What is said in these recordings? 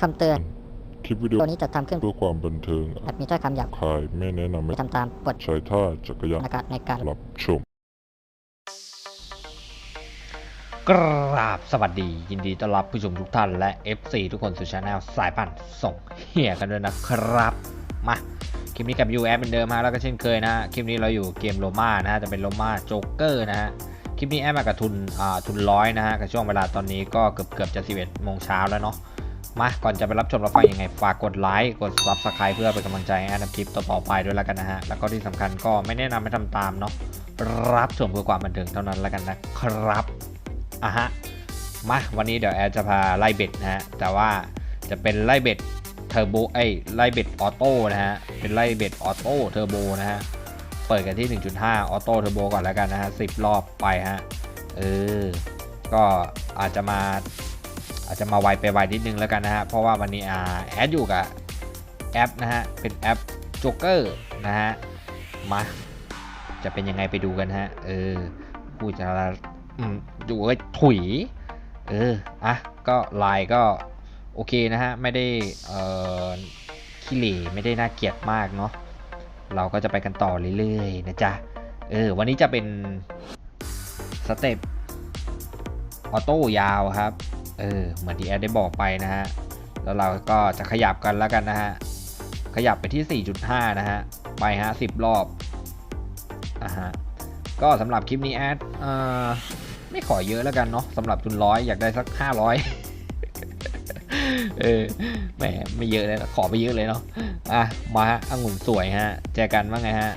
คำเตือน คลิปวิดีโอตัวนี้จะทำขึ้นเพื่อความบันเทิงอาจมีถ้อยคำหยาบคายไม่แนะนำให้ไม่ทำตามบทใช้ท่าจักรยานในการในการรับชม กราบสวัสดี ยินดีต้อนรับผู้ชมทุกท่านและ FC ทุกคนสู่ช anel สายปั่นส่งเฮียกันด้วยนะครับ มา คลิปนี้กลับอยู่แอปเหมือนเดิมฮะแล้วก็เช่นเคยนะฮะคลิปนี้เราอยู่เกมโรม่านะฮะจะเป็นโรม่าโจ๊กเกอร์นะฮะคลิปนี้แอปมากับทุนอ่าทุนร้อยนะฮะกับช่วงเวลาตอนนี้ก็เกือบเกือบจะ11โมงเช้าแล้วเนาะ มาก่อนจะไปรับชมรับฟังยังไงฝากกดไลค์กด subscribe เพื่อเป็นกำลังใจให้แอปทำคลิปต่อไปด้วยแล้วกันนะฮะ แล้วก็ที่สำคัญก็ไม่แนะนำให้ทำตามเนาะรับชมเพื่อความบันเทิงเท่านั้นแล้วกันนะครับอะฮะมาวันนี้เดี๋ยวแอดจะพาไล่เบ็ดนะฮะแต่ว่าจะเป็นไล่เบ็ดเทอร์โบไอ้ไล่เบ็ดออโต้นะฮะเป็นไล่เบ็ดออโต้เทอร์โบนะฮะเปิดกันที่ 1.5 ออโต้เทอร์โบก่อนแล้วกันนะฮะ10 รอบไปฮะเออก็อาจจะมา อาจจะมาไวไปไวนิดนึงแล้วกันนะฮะเพราะว่าวันนี้อ่าแอดอยู่กับแอปนะฮะเป็นแอปจ๊กเกอร์นะฮะมาจะเป็นยังไงไปดูกันฮะเออพูดจะอืมดูเอ้ยถุยเอออะก็ลายก็โอเคนะฮะไม่ได้เอ่อขี้เหร่ไม่ได้น่าเกลียดมากเนาะเราก็จะไปกันต่อเรื่อยๆนะจ๊ะเออวันนี้จะเป็นสเต็ปออโต้ยาวครับ เออเหมือนที่แอดได้บอกไปนะฮะแล้วเราก็จะขยับกันแล้วกันนะฮะขยับไปที่ 4.5 นะฮะไปฮะ 10 รอบอะฮะก็สำหรับคลิปนี้แอดเอ่อไม่ขอเยอะแล้วกันเนาะสำหรับทุนร้อยอยากได้สักห้าร้อยเออแหมไม่เยอะเลยขอไปเยอะเลยเนาะอะมาฮะองุ่นสวยฮะแจกันว่าไงฮะ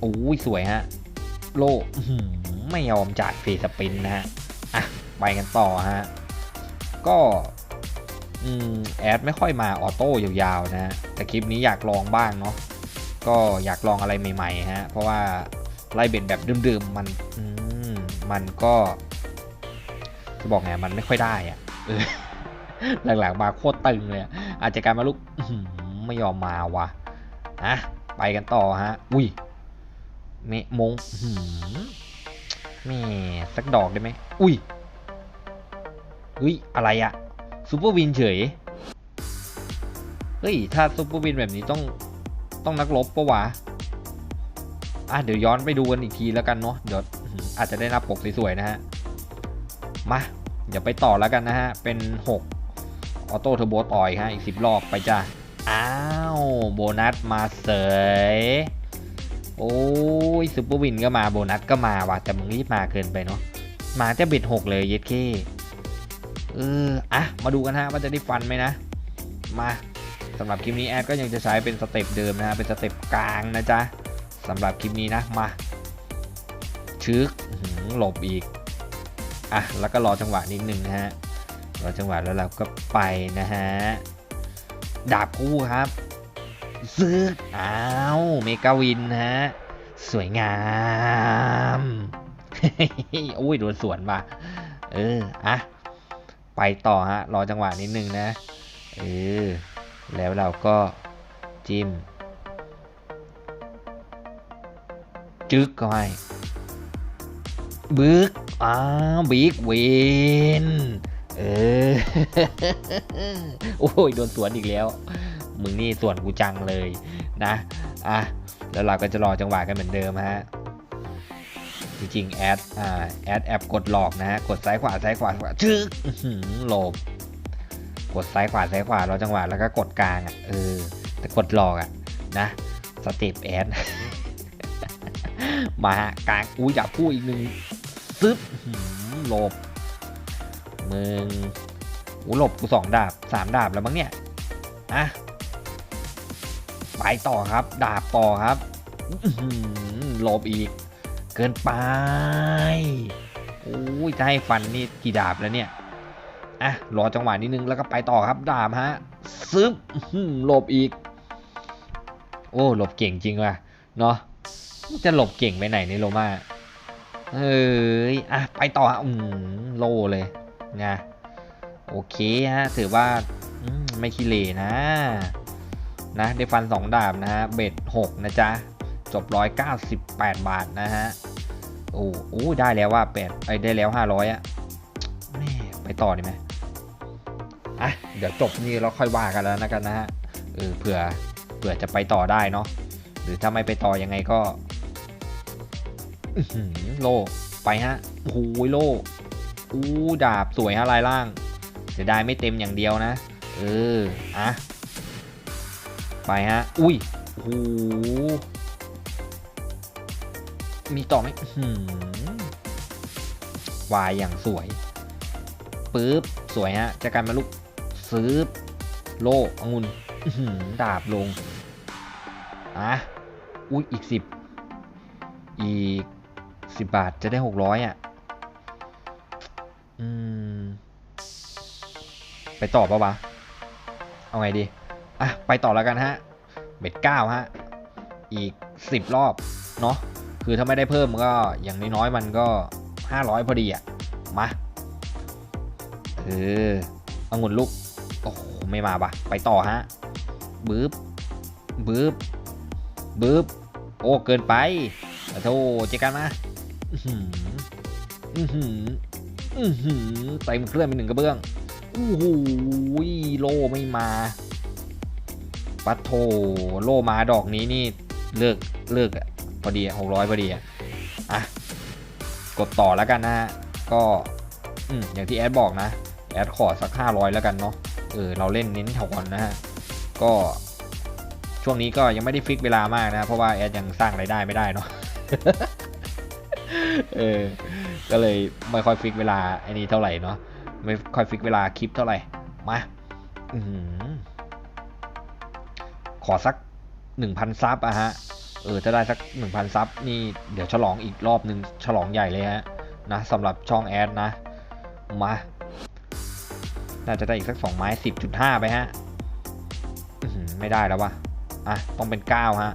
โอ้ยสวยฮะโลไม่ยอมจ่ายฟรีสปินนะฮะอะไปกันต่อฮะ ก็แอดไม่ค่อยมาออโต้ยาวๆนะฮะแต่คลิปนี้อยากลองบ้างเนาะก็อยากลองอะไรใหม่ๆฮะ เพราะว่าไล่เบ็ดแบบเดิมๆมันมมันก็จะบอกไงมันไม่ค่อยได้อะหลังๆมาโคตรตึงเลย อาจจะการมาลุกไม่ยอมมาว่ะอะไปกันต่อฮะ อุ้ยเมมงแม่สักดอกได้ไหมอุ้ย เฮ้ย อะไรอะซูเปอร์วินเฉย เฮ้ย ถ้าซูเปอร์วินแบบนี้ต้องต้องนักรบปะวะ อะ เดี๋ยวย้อนไปดูกันอีกทีแล้วกันเนาะ เดี๋ยวอาจจะได้หน้าปกสวยๆนะฮะ มา เดี๋ยวไปต่อแล้วกันนะฮะ เป็น 6 ออโต้เทอร์โบต่อยฮะ อีก 10 รอบไปจ้าอ้าว โบนัสมาเสย โอ้ยซูเปอร์วินก็มา โบนัสก็มาว่ะ แต่มึงรีบมาเกินไปเนาะ มาจะบ็ดหกเลยเย็ดเค เอออะมาดูกันฮะว่าจะได้ฟันไหมนะ มาสำหรับคลิปนี้แอดก็ยังจะใช้เป็นสเต็ปเดิมนะฮะเป็นสเต็ปกลางนะจ๊ะสำหรับคลิปนี้นะมาชึกหลบอีกอะแล้วก็รอจังหวะนิดนึงนะฮะรอจังหวะแล้วเราก็ไปนะฮะดาบคู่ครับซึกอ้าวเมกาวินฮะสวยงามโอ้ยโดนสวนว่ะเอออะ ต่อฮะ รอจังหวะนิดนึงนะ เออ แล้วเราก็จิ้ม จึ๊กก็ให้บึกอ้าวบิ๊กวิน เออ โอ้ย โดนสวนอีกแล้ว มึงนี่สวนกูจังเลยนะ อะ แล้วเราก็จะรอจังหวะกันเหมือนเดิมฮะ จริงแอดอ่าแอดแอปกดหลอกนะฮะกดซ้ายขวาซ้ายขวาขวาชึกหลบกดซ้ายขวาซ้ายขวารอจังหวะแล้วก็กดกลางอะเออแต่กดหลอกอะนะสเต็ปแอดมาฮะกลางอุ้ยจับคู่อีกหนึ่งซึบหลบมึงอู้หลบกูสองดาบสามดาบแล้วมั้งเนี่ยอะไปต่อครับ ดาบต่อครับหลบอีก เกินไปโอ้ยจะให้ฟันนี่กี่ดาบแล้วเนี่ยอะรอจังหวะนิดนึงแล้วก็ไปต่อครับดาบฮะซึบอื้อหือหลบอีก โอ้หลบเก่งจริงว่ะเนาะจะหลบเก่งไปไหนในโรมาเอ้ยอะไปต่อฮะอืมโลเลยไงโอเคฮะถือว่าไม่ขี้เหร่นะนะได้ฟัน2ดาบนะฮะเบ็ด6นะจ๊ะ จบ 198 บาทนะฮะ โอ้โอ้ได้แล้วว่า8ไอ้ได้แล้ว 500อะแม่ไปต่อดีไหมอะ เดี๋ยวจบนี่เราค่อยว่ากันแล้วนะกันนะฮะ เออเผื่อเผื่อจะไปต่อได้เนาะ หรือถ้าไม่ไปต่อยังไงก็โลไปฮะโอ้โหโลอู้ดาบสวยฮะลายล่างเสียดายไม่เต็มอย่างเดียวนะ เออ อะ ไปฮะ อุ้ยโอ้โห มีต่อไหมหือวายอย่างสวยปึ๊บ สวยฮะจะกันมาลุกซื้อโลองุนหือดาบลงอะอุ้ยอีกสิบอีกสิบบาทจะได้หกร้อยอะอืมไปต่อปะวะ เอาไงดี อะ ไปต่อแล้วกันฮะ เบ็ดเก้าฮะ อีกสิบรอบ เนาะ คือถ้าไม่ได้เพิ่มก็อย่างน้อยๆมันก็ห้าร้อยพอดีอะมาเออองุ่นลูกโอ้โห ไม่มาปะไปต่อฮะบึ๊บบึ๊บบึ๊บโอ้ เกินไปโทษเจอกันนะอื้อหืออื้อหืออื้อหือเต็มเครื่องไปหนึ่งกระเบื้องโอ้โหโลไม่มา ปัดโถโลมาดอกนี้นี่ เลิกเลิกอะ พอดีหกร้อยพอดีอะอะกดต่อแล้วกันนะฮะก็อืมอย่างที่แอดบอกนะ แอดขอสักห้าร้อยแล้วกันเนาะเออเราเล่นเน้นถอนนะฮะก็ช่วงนี้ก็ยังไม่ได้ฟิกเวลามากนะ เพราะว่าแอดยังสร้างรายได้ไม่ได้เนาะเออก็เลยไม่ค่อยฟิกเวลาไอ้นี้เท่าไหร่เนาะไม่ค่อยฟิกเวลาคลิปเท่าไหร่มาอือหือขอสักหนึ่งพันซับอะฮะ เออถ้าได้สักหนึ่งพันซับนี่เดี๋ยวฉลองอีกรอบหนึ่งฉลองใหญ่เลยฮะนะสำหรับช่องแอดนะ มา น่าจะได้อีกสักสองไม้สิบจุดห้าไปฮะไม่ได้แล้ววะอะ ต้องเป็นเก้าฮะ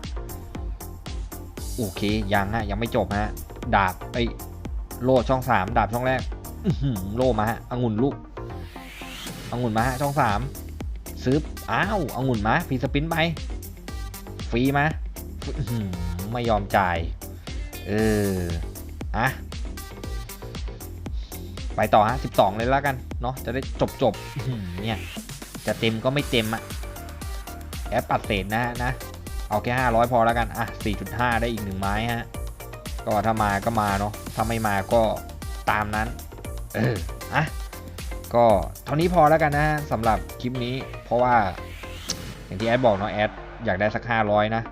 โอเค ยังฮะ ยังไม่จบฮะ ดาบไอ้โล่ช่องสามดาบช่องแรกโล่มาฮะองุ่นลูกองุ่นมาฮะช่องสามซื้ออ้าวองุ่นมาฟรีสปินไป ฟรีมา ไม่ยอมจ่าย เอออะไปต่อฮะสิบสองเลยแล้วกัน เนาะจะได้จบจบเนี่ย จะเต็มก็ไม่เต็มอะแอปปัดเศษนะฮะนะ เอาแค่ห้าร้อยพอแล้วกัน อะสี่จุดห้าได้อีกหนึ่งไม้ฮะ ก็ถ้ามาก็มาเนาะ ถ้าไม่มาก็ตามนั้น เออ อะ ก็เท่านี้พอแล้วกันนะฮะสำหรับคลิปนี้ เพราะว่าอย่างที่แอดบอกเนาะแอดอยากได้สัก 500 นะ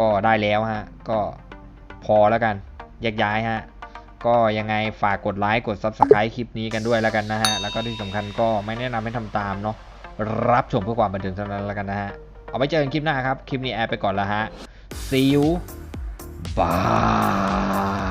ก็ได้แล้วฮะ ก็พอแล้วกันแยกย้ายฮะ ก็ยังไงฝากกดไลค์กด Subscribe คลิปนี้กันด้วยแล้วกันนะฮะ แล้วก็ที่สำคัญก็ไม่แนะนำให้ทำตามเนาะ รับชมเพื่อความบันเทิงเท่านั้นแล้วกันนะฮะ เอาไว้เจอกันคลิปหน้าครับ คลิปนี้แอดไปก่อนแล้วฮะ see you bye